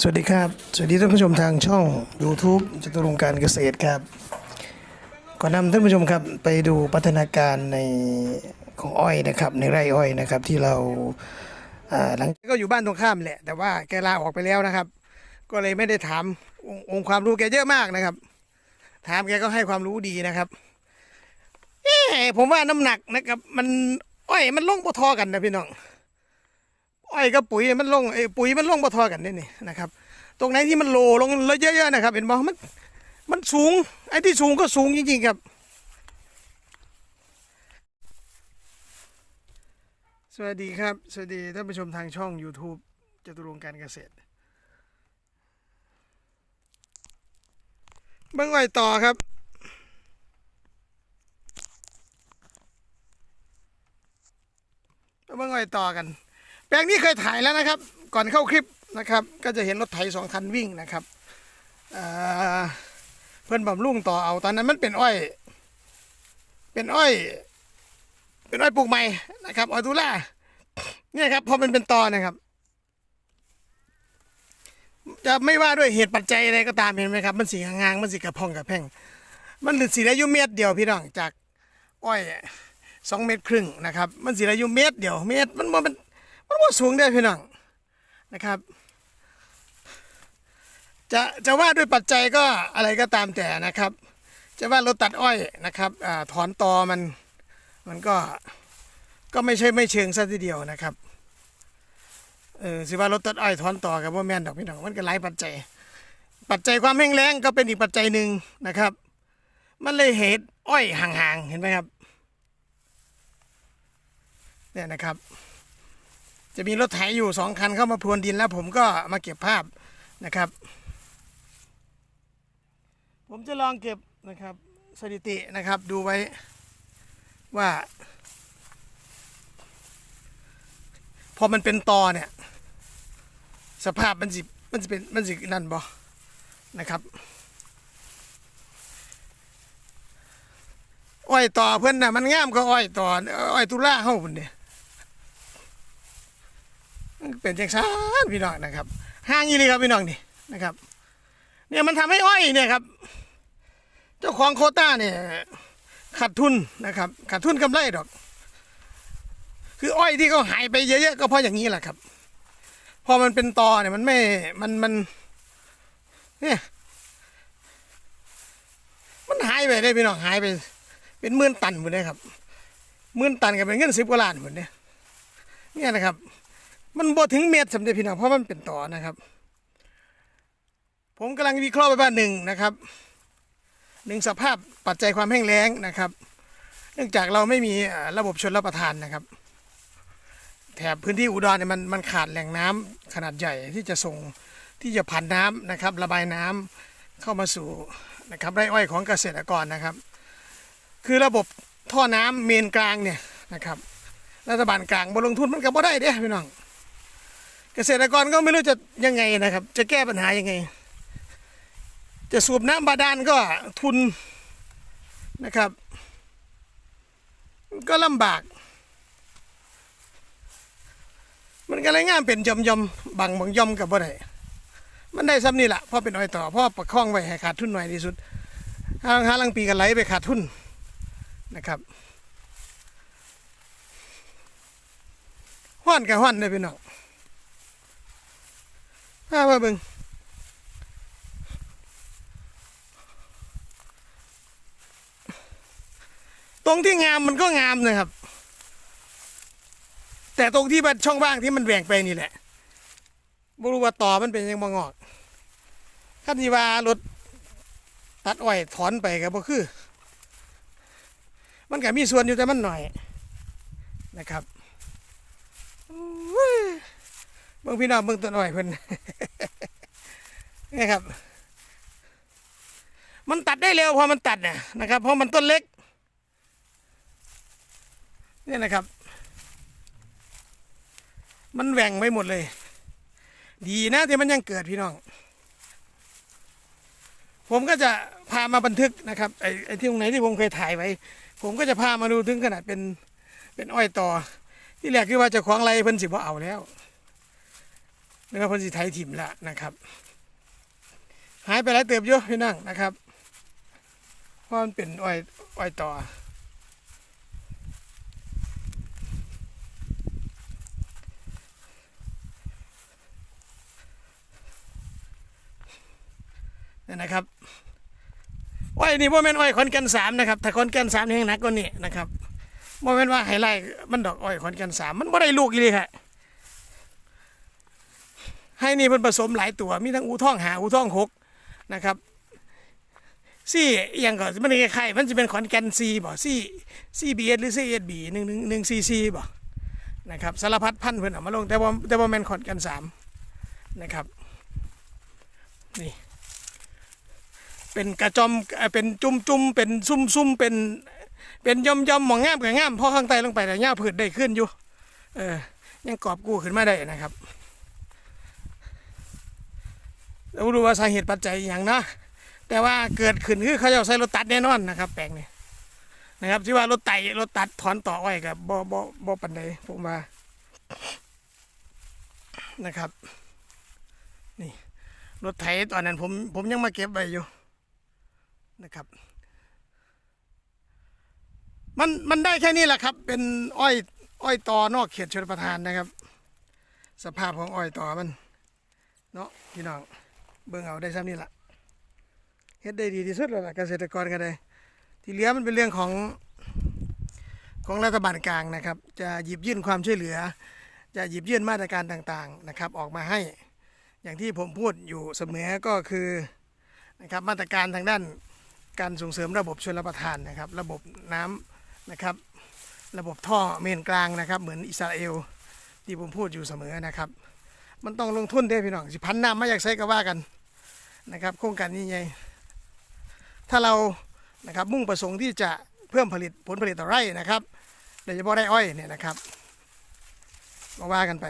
สวัสดีครับ สวัสดีท่านผู้ชมทางช่อง YouTube จตุรงการเกษตรครับก่อนนำท่านผู้ชมครับไปดูพัฒนาการในของอ้อยนะครับ ในไร่อ้อยนะครับ ที่เราอ่าหลังก็อยู่บ้านตรงข้ามแหละ แต่ว่าแกลาออกไปแล้วนะครับ ก็เลยไม่ได้ถามองค์องค์ความรู้แกเยอะมากนะครับ ถามแกก็ให้ความรู้ดีนะครับเอ๊ผมว่าน้ำหนักนะครับ มันอ้อยมันลงพอทอกันนะพี่น้อง อ้อยกับปุ๋ยมันลงไอ้ปุ๋ยมันลงบ่ทอกันนี่นี่นะครับ ตรงไหนที่มันโลลงเยอะๆนะครับ เห็นบ่มันมันสูง ไอ้ที่สูงก็สูงจริงๆครับ สวัสดีครับ สวัสดีท่านผู้ชมทางช่อง YouTube จตุรงการเกษตรเบิ้งอ้ต่อครับเบิ้งอ้ต่อกัน แปลงนี้เคยถ่ายแล้วนะครับ ก่อนเข้าคลิปนะครับ ก็จะเห็นรถไถสองคันวิ่งนะครับเพื่อนบำรุงต่อเอาตอนนั้นมันเป็นอ้อย เป็นอ้อย เป็นอ้อยปลูกใหม่นะครับออตูล่าเนี่ยครับพอมันเป็นตอนะครับ จะไม่ว่าด้วยเหตุปัจจัยอะไรก็ตามเห็นไหมครับ มันสีหางมันสีกระพองกระแพงมันสีอายุเม็ดเดียวพี่น้องจากอ้อยสองเมตรครึ่งนะครับ มันสีอายุเม็ดเดียวเม็ดมันมัน มันว่าสูงได้พี่น้องนะครับ จะจะว่าด้วยปัจจัยก็อะไรก็ตามแต่นะครับ จะว่าเราตัดอ้อยนะครับอาถอนตอมันมันก็ก็ไม่ใช่ไม่เชิงซะทีเดียวนะครับเออสิว่าเราตัดอ้อยถอนตอกับว่าแม่นดอกพี่น้องมันก็หลายปัจจัย ปัจจัยความแห้งแล้งก็เป็นอีกปัจจัยหนึ่งนะครับ มันเลยเหตุอ้อยห่างๆเห็นไหมครับเนี่ยนะครับ จะมีรถไถอยู่สองคันเข้ามาพรวนดินแล้วผมก็มาเก็บภาพนะครับ ผมจะลองเก็บนะครับสถิตินะครับดูไว้ว่า พอมันเป็นตอเนี่ย สภาพมันสิมันจะเป็นมันสินั่นบ่นะครับอ้อยต่อเพื่อนน่ะมันงามก็อ้อยต่ออ้อยตุล่าเฮ้าพุ่นเนี่ย เป็นจังซานพี่น้องนะครับห้างยี่เลยครับพี่น้องนี่นะครับ เนี่ยมันทำให้อ้อยเนี่ยครับ เจ้าของโคต้าเนี่ยขาดทุนนะครับขาดทุนกำไรดอก คืออ้อยที่เขาหายไปเยอะๆก็เพราะอย่างนี้แหละครับพอมันเป็นตอเนี่ยมันไม่มันมันเนี่ยมันหายไปได้พี่น้องหายไป เป็นหมื่นตันหมดเลยครับหมื่นตันก็เป็นเงินสิบกว่าล้านหมดเนี่ยเนี่ยนะครับ มันบ่ถึงเมตรสำเร็จพี่น้องเพราะมันเป็นต่อนะครับ ผมกำลังวิเคราะห์ไปว่าหนึ่งนะครับหนึ่งสภาพปัจจัยความแห้งแล้งนะครับ เนื่องจากเราไม่มีระบบชนรับประทานนะครับ แถบพื้นที่อุดรเนี่ยมันมันขาดแหล่งน้ำขนาดใหญ่ที่จะส่งที่จะผ่านน้ำนะครับ ระบายน้ำเข้ามาสู่นะครับไร่อ้อยของเกษตรกรนะครับ คือระบบท่อน้ำเมนกลางเนี่ยนะครับรัฐบาลกลางบลงทุนมันก็บ่ได้เด้พี่น้อง เกษตรกรก็ไม่รู้จะยังไงนะครับ จะแก้ปัญหายังไง จะสูบน้ำบาดาลก็ทุนนะครับ ก็ลำบาก มันก็เลยง่ามเป็นยอมยอมบังบางยอมกับบ่ได้มันได้ซ้ำนี่แหละพราะเป็นอ้อยต่อพราะประคองไว้ให้ขาดทุนหน่อยที่สุดห้าห้าลังปีกันไหลไปขาดทุนนะครับห้อนกับห้อนเลยพี่น้อง ห้ามาเบิงตรงที่งามมันก็งามนะครับ แต่ตรงที่มันช่องว่างที่มันแหว่งไปนี่แหละบรู้ว่าต่อมันเป็นยังบงอกขั้นที่ว่ารถตัดอ้อยถอนไปก็บ่คือ มันก็มีส่วนอยู่แต่มันหน่อยนะครับอุ้ย เบิ่งพี่น้องเบิ่งต้นอ้อยเพิ่นนี่ครับ มันตัดได้เร็วพอมันตัดเนี่ยนะครับ เพราะมันต้นเล็กนี่นะครับ มันแหว่งไปหมดเลย ดีนะที่มันยังเกิดพี่น้อง ผมก็จะพามาบันทึกนะครับไอ้ไอ้ที่ตรงไหนที่ผมเคยถ่ายไว้ ผมก็จะพามาดูถึงขนาดเป็นเป็นอ้อยต่อ ที่แรกคือว่าจะคล้าของไรเพิ่นสิบ่เอาแล้ว นึกว่าเพิ่นสิไถถิ่มละนะครับ หายไปหลายเติบอยู่พี่นั่งนะครับเพราะมันเป็นอ้อยอ้อยต่อนี่นะครับอ้อยนี่บ่แม่นอ้อยขอนแก่นสามนะครับถ้าขอนแก่นสามนี่แห้งหนักกว่านี้นะครับบ่แม่นว่าไฮไลท์มันดอกอ้อยขอนแก่นสามมันบ่ได้ลูกอีหลีค่ะ นี่เพิ่นผสมหลายตัว มีทั้งอูท่องหาอูท่องหกนะครับซี่อหยังก็มันคล้ายๆมันจะเป็นขอนแก่นซีบ่ซี่ซีบีเอสหรือซีเอสบีหนึ่งหนึ่งหนึ่งซีซีบ่นะครับสารพัดพันธุ์เพิ่นเอามาลงแต่ว่าแต่ว่าแม่นขอนแก่นสามนะครับนี่เป็นกระจอมเป็นจุ่มจุ่มเป็นซุ่มซุ่มเป็นเป็นย่อมย่อมมองงามกับงามเพราะข้างใต้ลงไปแต่หญ้าพืชได้ขึ้นอยู่เออยังกอบกู้ขึ้นมาได้นะครับ เราดูว่าสาเหตุปัจจัยอย่างนะแต่ว่าเกิดขึ้นคือเขาจะเอาใส่รถตัดแน่นอนนะครับ แปลงนี้นะครับที่ว่ารถไต่รถตัดถอนต่ออ้อยกับบ่บ่บ่ปันใดผมว่านะครับ นี่รถไถตอนนั้นผมผมยังมาเก็บไว้อยู่นะครับ มันมันได้แค่นี้แหละครับ เป็นอ้อยอ้อยตอนอกเขตชนประทานนะครับ สภาพของอ้อยตอมัน เนาะพี่น้อง เบิ่งเอาได้ซ้ำนี่ละเฮ็ดได้ดีที่สุดแล้วล่ะเกษตรกรกันเลยที่เหลือมันเป็นเรื่องของของรัฐบาลกลางนะครับ จะหยิบยื่นความช่วยเหลือ จะหยิบยื่นมาตรการต่างๆนะครับ ออกมาให้อย่างที่ผมพูดอยู่เสมอก็คือนะครับมาตรการทางด้านการส่งเสริมระบบชลประทานนะครับ ระบบน้ำนะครับ ระบบท่อเมนกลางนะครับ เหมือนอิสราเอลที่ผมพูดอยู่เสมอนะครับ มันต้องลงทุนเด้พี่น้องสิพันน้ำมาอยากใช้ก็ว่ากันนะครับโครงการนี้ไงถ้าเรานะครับมุ่งประสงค์ที่จะเพิ่มผลิตผลผลิตต่อไร่นะครับโดยเฉพาะไร่อ้อยเนี่ยนะครับก็ว่ากันไป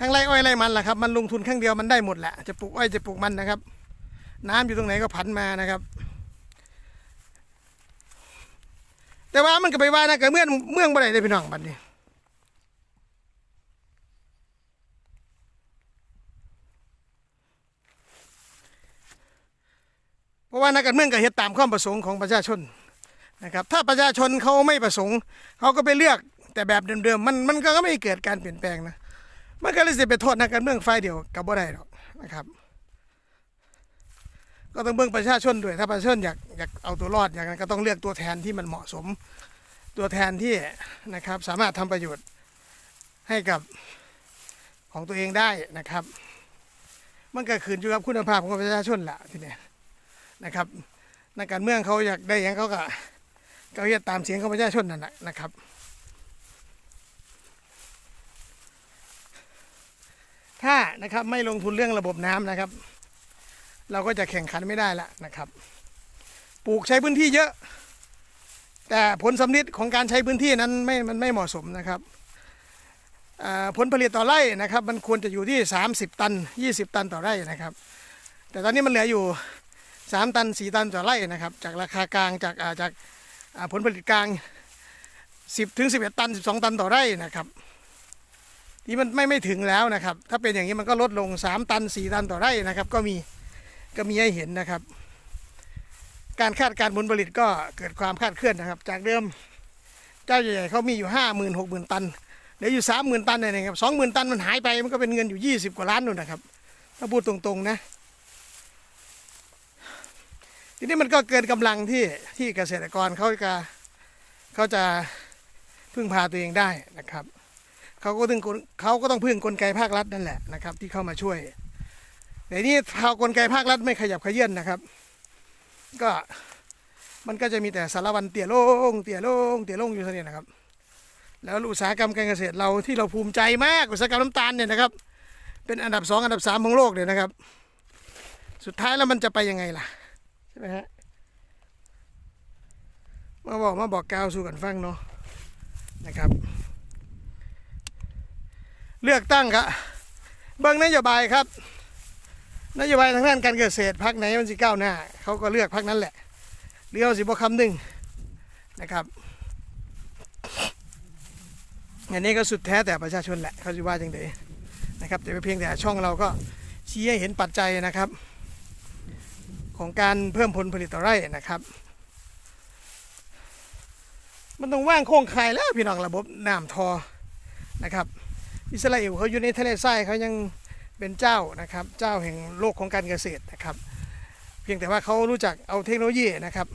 ทั้งไร่อ้อยไรมันล่ะครับมันลงทุนครั้งเดียวมันได้หมดแหละจะปลูกอ้อยจะปลูกมันนะครับ น้ำอยู่ตรงไหนก็ผันมานะครับ แต่ว่ามันก็ไปว่านะกับเมืองเมืองบ่ได้เลยพี่น้องบัดนี้เพราะว่านักการเมืองก็เฮ็ดตามความประสงค์ของประชาชนนะครับ ถ้าประชาชนเขาไม่ประสงค์เขาก็ไปเลือกแต่แบบเดิมๆมันมันก็ไม่เกิดการเปลี่ยนแปลงนะมันก็เลยสิไปโทษนักการเมืองฝ่ายเดียวกับบ่ได้หรอกนะครับ ก็ต้องเบิ่งประชาชนด้วย ถ้าประชาชนอยากอยากเอาตัวรอดอย่างนั้นก็ต้องเลือกตัวแทนที่มันเหมาะสม ตัวแทนที่นะครับสามารถทำประโยชน์ให้กับของตัวเองได้นะครับ มันก็ขึ้นอยู่กับคุณภาพของประชาชนละทีนี้นะครับนักการเมืองเขาอยากได้ยังเขาก็เขาจะตามเสียงของประชาชนนั่นแหละนะครับถ้านะครับไม่ลงทุนเรื่องระบบน้ำนะครับ เราก็จะแข่งขันไม่ได้ละนะครับ ปลูกใช้พื้นที่เยอะ แต่ผลสำลิดของการใช้พื้นที่นั้นไม่มันไม่เหมาะสมนะครับอ่าผลผลิตต่อไร่นะครับ มันควรจะอยู่ที่ 30 ตัน 20 ตันต่อไร่นะครับ แต่ตอนนี้มันเหลืออยู่ 3 ตัน 4 ตันต่อไร่นะครับ จากราคากลางจากอ่าจากอ่าผลผลิตกลาง 10ถึง11 ตัน 12 ตันต่อไร่นะครับที่มันไม่ไม่ถึงแล้วนะครับ ถ้าเป็นอย่างนี้มันก็ลดลง 3 ตัน 4 ตันต่อไร่นะครับ ก็มี ก็มีให้เห็นนะครับ การคาดการณ์ผลผลิตก็เกิดความคาดเคลื่อนนะครับ จากเดิมเจ้าใหญ่ๆเขามีอยู่ห้าหมื่นหกหมื่นตันเหลืออยู่สามหมื่นตันเนี่ยนะครับสองหมื่นตันมันหายไปมันก็เป็นเงินอยู่ยี่สิบกว่าล้านนู่นนะครับถ้าพูดตรงๆนะทีนี้มันก็เกินกำลังที่ที่เกษตรกรเขาจะเขาจะพึ่งพาตัวเองได้นะครับเขาก็ต้องเขาก็ต้องพึ่งกลไกภาครัฐนั่นแหละนะครับ ที่เข้ามาช่วย แต่นี่พากลไกภาครัฐไม่ขยับขยื่นนะครับ ก็มันก็จะมีแต่สารวันเตี่ยโลง เตี่ยโลง เตี่ยโลงอยู่เท่านี้นะครับ แล้วอุตสาหกรรมการเกษตรเราที่เราภูมิใจมากอุตสาหกรรมน้ำตาลเนี่ยนะครับ เป็นอันดับสองอันดับสามของโลกเลยนะครับ สุดท้ายแล้วมันจะไปยังไงล่ะใช่ไหมฮะมาบอกมาบอกกาวสู่กันฟังเนาะนะครับ เลือกตั้งครับเบิ่งนโยบายครับ นโยบายทางด้านการเกษตรพักไหนมันสิก้าวหน้าเขาก็เลือกพักนั้นแหละหรือเอาสิบคำหนึ่งนะครับอันนี้ก็สุดแท้แต่ประชาชนแหละเขาจะว่าจังไดนะครับ แต่เพียงแต่ช่องเราก็ชี้ให้เห็นปัจจัยนะครับ ของการเพิ่มผลผลิตต่อไร่นะครับ มันต้องว่างโครงข่ายแล้วพี่น้องระบบน้ำทอนะครับ อิสราเอลเขาอยู่ในทะเลทรายเขายัง เป็นเจ้านะครับ เจ้าแห่งโลกของการเกษตรนะครับ เพียงแต่ว่าเขารู้จักเอาเทคโนโลยีนะครับ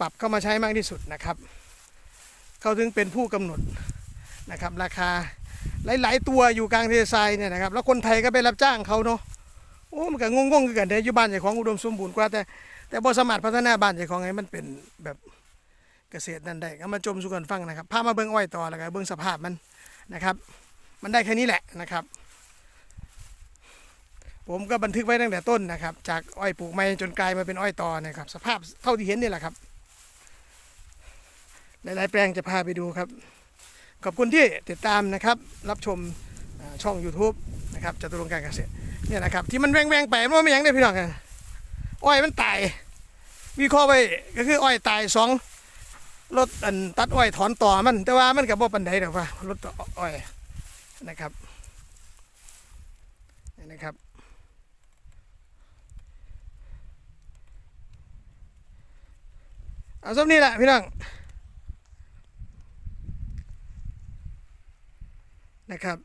ปรับเข้ามาใช้มากที่สุดนะครับเขาถึงเป็นผู้กำหนดนะครับ ราคาหลาย ๆ ตัวอยู่กลางทะเลทรายเนี่ยนะครับ แล้วคนไทยก็ไปรับจ้างเขาเนาะโอ้มันก็งงๆกันแต่อยู่บ้านเจ้าของอุดมสมบูรณ์กว่าแต่แต่บ่สามารถพัฒนาบ้านเจ้าของให้มันเป็นแบบเกษตรนั่นได้ก็มาจมสู่กันฟังนะครับพามาเบิ่งอ้อยต่อแล้วก็เบิ่งสภาพมันนะครับ มันได้แค่นี้แหละนะครับ ผมก็บันทึกไว้ตั้งแต่ต้นนะครับ จากอ้อยปลูกไม้จนกลายมาเป็นอ้อยตอนะครับ สภาพเท่าที่เห็นนี่แหละครับ หลาย ๆ แปลงจะพาไปดูครับ ขอบคุณที่ติดตามนะครับ รับชมช่อง YouTube นะครับจตุรงการเกษตรเนี่ยนะครับ ที่มันแวงๆไปมันไม่ยังได้พี่น้องกันอ้อยมันตายวิเคราะห์ไปก็คืออ้อยตายสองรถอันตัดอ้อยถอนต่อมัน แต่ว่ามันกับบ่ปันใดหรอกว่ารถอ้อยนะครับนี่นะครับ เอาสักนี้แหละพี่น้องนะครับ